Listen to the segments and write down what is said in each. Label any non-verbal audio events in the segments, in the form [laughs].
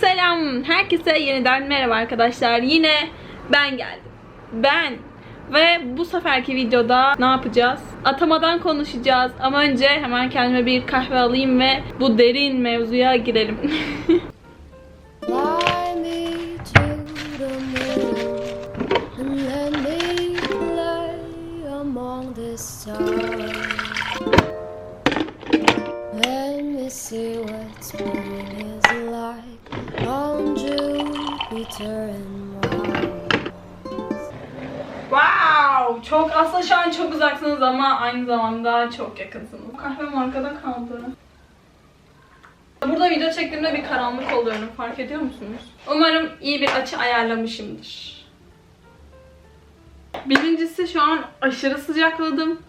Selam. Herkese yeniden merhaba arkadaşlar. Yine ben geldim. Ben. Ve bu seferki videoda ne yapacağız? Atamadan konuşacağız. Ama önce hemen kendime bir kahve alayım ve bu derin mevzuya girelim. [laughs] Çok aslında şu an çok uzaksınız ama aynı zamanda çok yakınsınız. Kahvem arkada kaldı. Burada video çektiğimde bir karanlık oluyorum. Fark ediyor musunuz? Umarım iyi bir açı ayarlamışımdır. Birincisi şu an aşırı sıcakladım.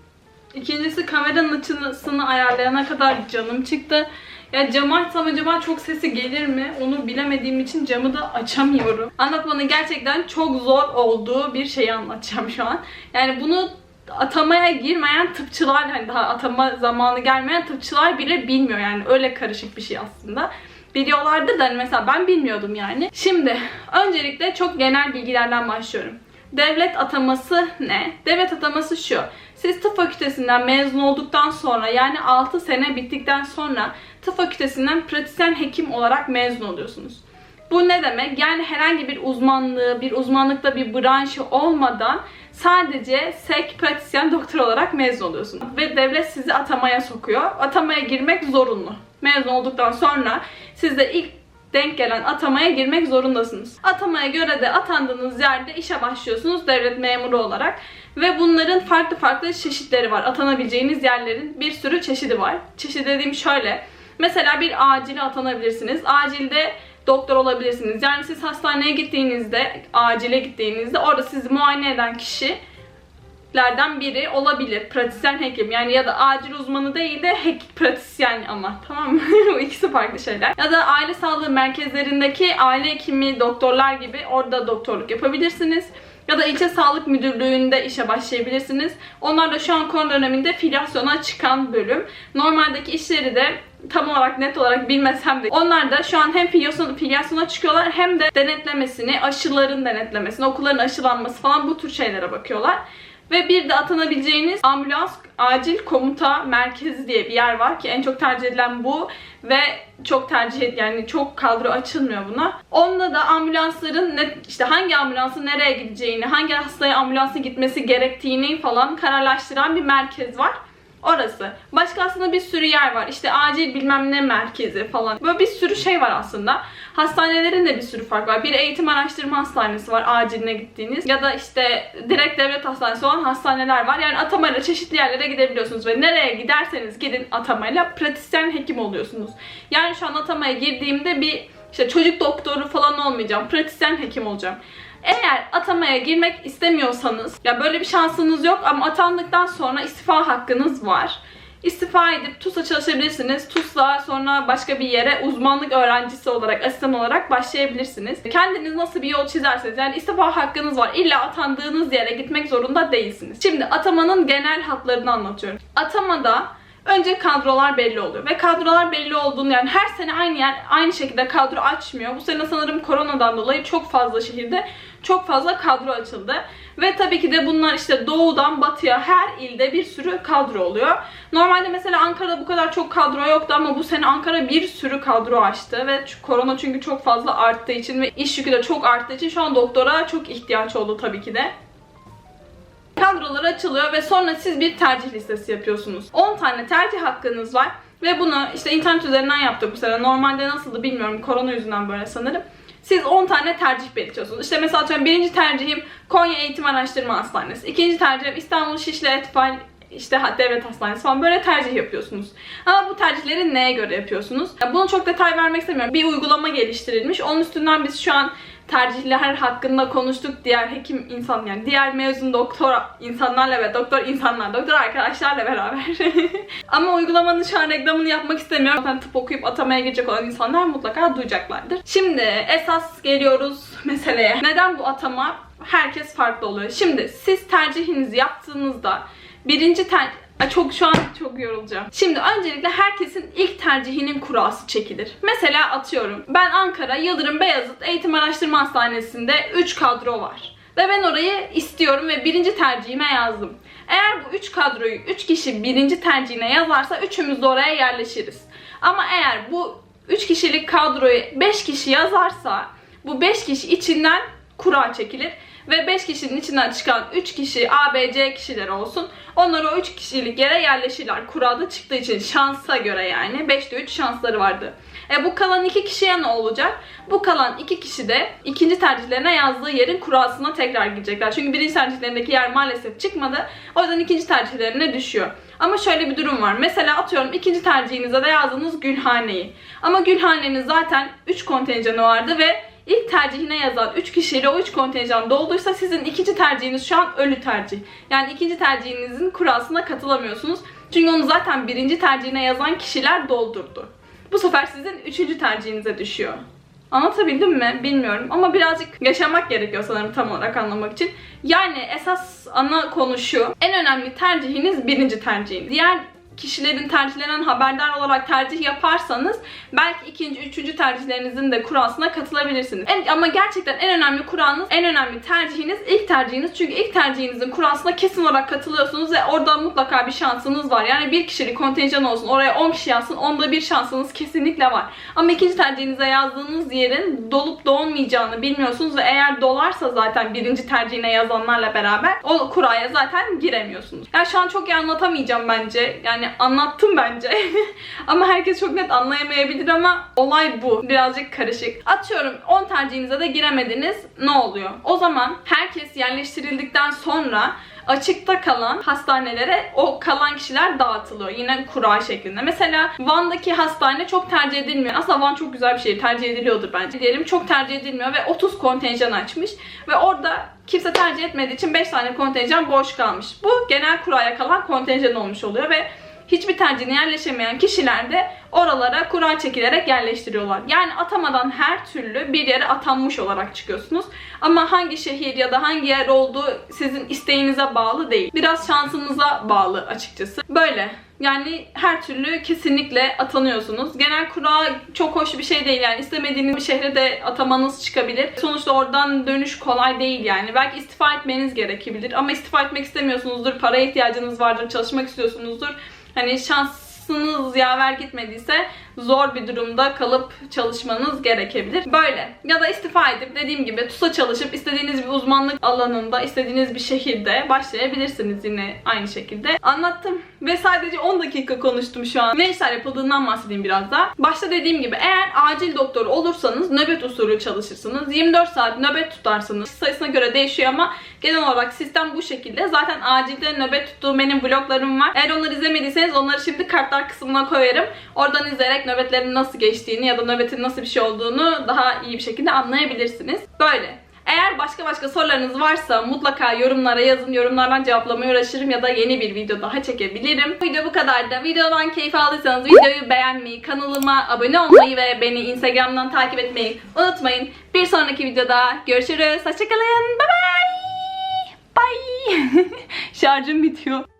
İkincisi kameranın açısını ayarlayana kadar canım çıktı. Ya camı açsam acaba çok sesi gelir mi? Onu bilemediğim için camı da açamıyorum. Anlatmanın gerçekten çok zor olduğu bir şeyi anlatacağım şu an. Yani bunu atamaya girmeyen tıpçılar hani daha atama zamanı gelmeyen tıpçılar bile bilmiyor yani öyle karışık bir şey aslında. Biliyorlardı da hani mesela ben bilmiyordum yani. Şimdi öncelikle çok genel bilgilerden başlıyorum. Devlet ataması ne? Devlet ataması şu. Siz tıp fakültesinden mezun olduktan sonra yani 6 sene bittikten sonra tıp fakültesinden pratisyen hekim olarak mezun oluyorsunuz. Bu ne demek? Yani herhangi bir uzmanlığı, bir uzmanlıkta bir branşı olmadan sadece sek pratisyen [laughs] doktor olarak mezun oluyorsunuz. Ve devlet sizi atamaya sokuyor. Atamaya girmek zorunlu. Mezun olduktan sonra siz de ilk denk gelen atamaya girmek zorundasınız. Atamaya göre de atandığınız yerde işe başlıyorsunuz devlet memuru olarak. Ve bunların farklı farklı çeşitleri var. Atanabileceğiniz yerlerin bir sürü çeşidi var. Çeşit dediğim şöyle. Mesela bir acile atanabilirsiniz. Acilde doktor olabilirsiniz. Yani siz hastaneye gittiğinizde, acile gittiğinizde orada sizi muayene eden kişi lerden biri olabilir. Pratisyen hekim yani ya da acil uzmanı değil de hek pratisyen ama tamam mı? [laughs] Bu ikisi farklı şeyler. Ya da aile sağlığı merkezlerindeki aile hekimi, doktorlar gibi orada doktorluk yapabilirsiniz. Ya da ilçe sağlık müdürlüğünde işe başlayabilirsiniz. Onlar da şu an korona döneminde filyasyona çıkan bölüm. Normaldeki işleri de tam olarak net olarak bilmesem de onlar da şu an hem filyasyon, filyasyona çıkıyorlar hem de denetlemesini, aşıların denetlemesini, okulların aşılanması falan bu tür şeylere bakıyorlar. Ve bir de atanabileceğiniz ambulans acil komuta merkezi diye bir yer var ki en çok tercih edilen bu ve çok tercih ed yani çok kadro açılmıyor buna. Onda da ambulansların ne, işte hangi ambulansın nereye gideceğini, hangi hastaya ambulansın gitmesi gerektiğini falan kararlaştıran bir merkez var. Orası. Başka aslında bir sürü yer var. İşte acil bilmem ne merkezi falan. Böyle bir sürü şey var aslında. Hastanelerin de bir sürü fark var. Bir eğitim araştırma hastanesi var aciline gittiğiniz. Ya da işte direkt devlet hastanesi olan hastaneler var. Yani atamayla çeşitli yerlere gidebiliyorsunuz. Ve nereye giderseniz gidin atamayla pratisyen hekim oluyorsunuz. Yani şu an atamaya girdiğimde bir işte çocuk doktoru falan olmayacağım. Pratisyen hekim olacağım. Eğer atamaya girmek istemiyorsanız, ya böyle bir şansınız yok ama atandıktan sonra istifa hakkınız var. İstifa edip TUS'a çalışabilirsiniz. TUS'la sonra başka bir yere uzmanlık öğrencisi olarak, asistan olarak başlayabilirsiniz. Kendiniz nasıl bir yol çizerseniz yani istifa hakkınız var. İlla atandığınız yere gitmek zorunda değilsiniz. Şimdi atamanın genel hatlarını anlatıyorum. Atamada önce kadrolar belli oluyor. Ve kadrolar belli olduğunu yani her sene aynı yer aynı şekilde kadro açmıyor. Bu sene sanırım koronadan dolayı çok fazla şehirde çok fazla kadro açıldı. Ve tabii ki de bunlar işte doğudan batıya her ilde bir sürü kadro oluyor. Normalde mesela Ankara'da bu kadar çok kadro yoktu ama bu sene Ankara bir sürü kadro açtı ve korona çünkü çok fazla arttığı için ve iş yükü de çok arttığı için şu an doktora çok ihtiyaç oldu tabii ki de kadrolar açılıyor ve sonra siz bir tercih listesi yapıyorsunuz. 10 tane tercih hakkınız var ve bunu işte internet üzerinden yaptık bu sene. Normalde nasıldı bilmiyorum. Korona yüzünden böyle sanırım. Siz 10 tane tercih belirtiyorsunuz. İşte mesela atıyorum birinci tercihim Konya Eğitim Araştırma Hastanesi. İkinci tercihim İstanbul Şişli Etfal işte devlet hastanesi falan böyle tercih yapıyorsunuz. Ama bu tercihleri neye göre yapıyorsunuz? Bunu çok detay vermek istemiyorum. Bir uygulama geliştirilmiş. Onun üstünden biz şu an tercihler hakkında konuştuk diğer hekim insan yani diğer mezun doktor insanlarla ve doktor insanlar, doktor arkadaşlarla beraber. [laughs] Ama uygulamanın şu an reklamını yapmak istemiyorum. Zaten tıp okuyup atamaya girecek olan insanlar mutlaka duyacaklardır. Şimdi esas geliyoruz meseleye. Neden bu atama herkes farklı oluyor? Şimdi siz tercihinizi yaptığınızda birinci ter Ay çok şu an çok yorulacağım. Şimdi öncelikle herkesin ilk tercihinin kurası çekilir. Mesela atıyorum ben Ankara Yıldırım Beyazıt Eğitim Araştırma Hastanesi'nde 3 kadro var. Ve ben orayı istiyorum ve birinci tercihime yazdım. Eğer bu 3 kadroyu 3 kişi birinci tercihine yazarsa üçümüz de oraya yerleşiriz. Ama eğer bu 3 kişilik kadroyu 5 kişi yazarsa bu 5 kişi içinden kura çekilir ve 5 kişinin içinden çıkan 3 kişi A, B, C kişiler olsun. Onlar o 3 kişilik yere yerleşirler. Kurada çıktığı için şansa göre yani 5'te 3 şansları vardı. E bu kalan 2 kişiye ne olacak? Bu kalan 2 kişi de ikinci tercihlerine yazdığı yerin kurasına tekrar gidecekler. Çünkü birinci tercihlerindeki yer maalesef çıkmadı. O yüzden ikinci tercihlerine düşüyor. Ama şöyle bir durum var. Mesela atıyorum ikinci tercihinize de yazdığınız Gülhane'yi. Ama Gülhane'nin zaten 3 kontenjanı vardı ve ilk tercihine yazan 3 kişiyle o 3 kontenjan dolduysa sizin ikinci tercihiniz şu an ölü tercih. Yani ikinci tercihinizin kurasına katılamıyorsunuz. Çünkü onu zaten birinci tercihine yazan kişiler doldurdu. Bu sefer sizin üçüncü tercihinize düşüyor. Anlatabildim mi? Bilmiyorum ama birazcık yaşamak gerekiyor sanırım tam olarak anlamak için. Yani esas ana konu şu. En önemli tercihiniz birinci tercihiniz. Diğer kişilerin tercihlerinden haberdar olarak tercih yaparsanız belki ikinci, üçüncü tercihlerinizin de kurasına katılabilirsiniz. En, ama gerçekten en önemli kuranız, en önemli tercihiniz ilk tercihiniz. Çünkü ilk tercihinizin kurasına kesin olarak katılıyorsunuz ve orada mutlaka bir şansınız var. Yani bir kişilik kontenjan olsun, oraya 10 kişi yazsın, onda bir şansınız kesinlikle var. Ama ikinci tercihinize yazdığınız yerin dolup dolmayacağını bilmiyorsunuz ve eğer dolarsa zaten birinci tercihine yazanlarla beraber o kuraya zaten giremiyorsunuz. Yani şu an çok iyi anlatamayacağım bence. Yani anlattım bence. [laughs] ama herkes çok net anlayamayabilir ama olay bu. Birazcık karışık. Atıyorum 10 tercihinize de giremediniz. Ne oluyor? O zaman herkes yerleştirildikten sonra açıkta kalan hastanelere o kalan kişiler dağıtılıyor. Yine kura şeklinde. Mesela Van'daki hastane çok tercih edilmiyor. Aslında Van çok güzel bir şehir. Tercih ediliyordur bence. Diyelim çok tercih edilmiyor ve 30 kontenjan açmış. Ve orada kimse tercih etmediği için 5 tane kontenjan boş kalmış. Bu genel kuraya kalan kontenjan olmuş oluyor ve hiçbir tercihine yerleşemeyen kişiler de oralara kura çekilerek yerleştiriyorlar. Yani atamadan her türlü bir yere atanmış olarak çıkıyorsunuz. Ama hangi şehir ya da hangi yer olduğu sizin isteğinize bağlı değil. Biraz şansınıza bağlı açıkçası. Böyle. Yani her türlü kesinlikle atanıyorsunuz. Genel kura çok hoş bir şey değil yani istemediğiniz bir şehre de atamanız çıkabilir. Sonuçta oradan dönüş kolay değil yani. Belki istifa etmeniz gerekebilir ama istifa etmek istemiyorsunuzdur, paraya ihtiyacınız vardır, çalışmak istiyorsunuzdur. Hani şansınız yaver gitmediyse zor bir durumda kalıp çalışmanız gerekebilir. Böyle. Ya da istifa edip dediğim gibi TUS'a çalışıp istediğiniz bir uzmanlık alanında, istediğiniz bir şehirde başlayabilirsiniz yine aynı şekilde. Anlattım ve sadece 10 dakika konuştum şu an. Ne işler yapıldığından bahsedeyim biraz da. Başta dediğim gibi eğer acil doktor olursanız nöbet usulü çalışırsınız. 24 saat nöbet tutarsınız. Sayısına göre değişiyor ama genel olarak sistem bu şekilde. Zaten acilde nöbet tuttuğum benim vloglarım var. Eğer onları izlemediyseniz onları şimdi kartlar kısmına koyarım. Oradan izleyerek nöbetlerin nasıl geçtiğini ya da nöbetin nasıl bir şey olduğunu daha iyi bir şekilde anlayabilirsiniz. Böyle. Eğer başka başka sorularınız varsa mutlaka yorumlara yazın. Yorumlardan cevaplamaya uğraşırım ya da yeni bir video daha çekebilirim. Bu video bu kadar da. Videodan keyif aldıysanız videoyu beğenmeyi, kanalıma abone olmayı ve beni Instagram'dan takip etmeyi unutmayın. Bir sonraki videoda görüşürüz. Hoşçakalın. Bye bye. Bye. [laughs] Şarjım bitiyor.